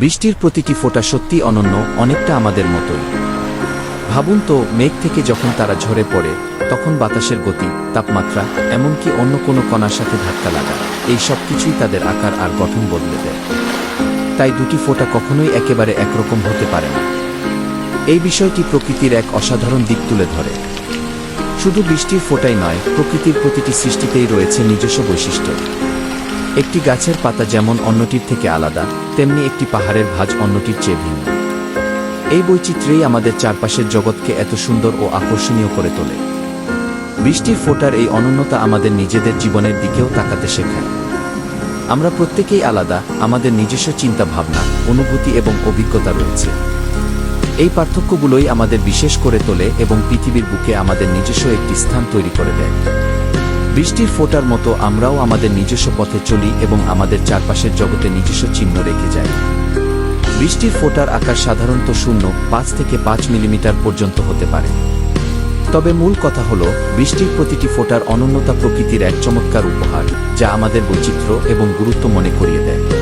বৃষ্টির প্রতিটি ফোঁটা সত্যি অনন্য, অনেকটা আমাদের মতোই। ভাবুন তো, মেঘ থেকে যখন তারা ঝরে পড়ে, তখন বাতাসের গতি, তাপমাত্রা, এমনকি অন্য কোনো কণার সাথে ধাক্কা লাগা, এই সব কিছুই তাদের আকার আর গঠন বদলে দেয়। তাই দুটি ফোঁটা কখনোই একেবারে একরকম হতে পারে না। এই বিষয়টি প্রকৃতির এক অসাধারণ দিক তুলে ধরে। শুধু বৃষ্টির ফোঁটাই নয়, প্রকৃতির প্রতিটি সৃষ্টিতেই রয়েছে নিজস্ব বৈশিষ্ট্য। একটি গাছের পাতা যেমন অন্যটির থেকে আলাদা, তেমনি একটি পাহাড়ের ভাঁজ অন্যটির চেয়ে ভিন্ন। এই বৈচিত্র্যই আমাদের চারপাশের জগৎকে এত সুন্দর ও আকর্ষণীয় করে তোলে। বৃষ্টির ফোটার এই অনন্যতা আমাদের নিজেদের জীবনের দিকেও তাকাতে শেখায়। আমরা প্রত্যেকেই আলাদা, আমাদের নিজস্ব চিন্তা ভাবনা অনুভূতি এবং অভিজ্ঞতা রয়েছে। এই পার্থক্যগুলোই আমাদের বিশেষ করে তোলে এবং পৃথিবীর বুকে আমাদের নিজস্ব একটি স্থান তৈরি করে দেয়। বৃষ্টির ফোটার মতো আমরাও আমাদের নিজস্ব পথে চলি এবং আমাদের চারপাশের জগতে নিজস্ব চিহ্ন রেখে যাই। বৃষ্টির ফোটার আকার সাধারণত শূন্য, পাঁচ থেকে পাঁচ মিলিমিটার পর্যন্ত হতে পারে। তবে মূল কথা হল, বৃষ্টির প্রতিটি ফোটার অনন্যতা প্রকৃতির এক চমৎকার উপহার, যা আমাদের বৈচিত্র্য এবং গুরুত্ব মনে করিয়ে দেয়।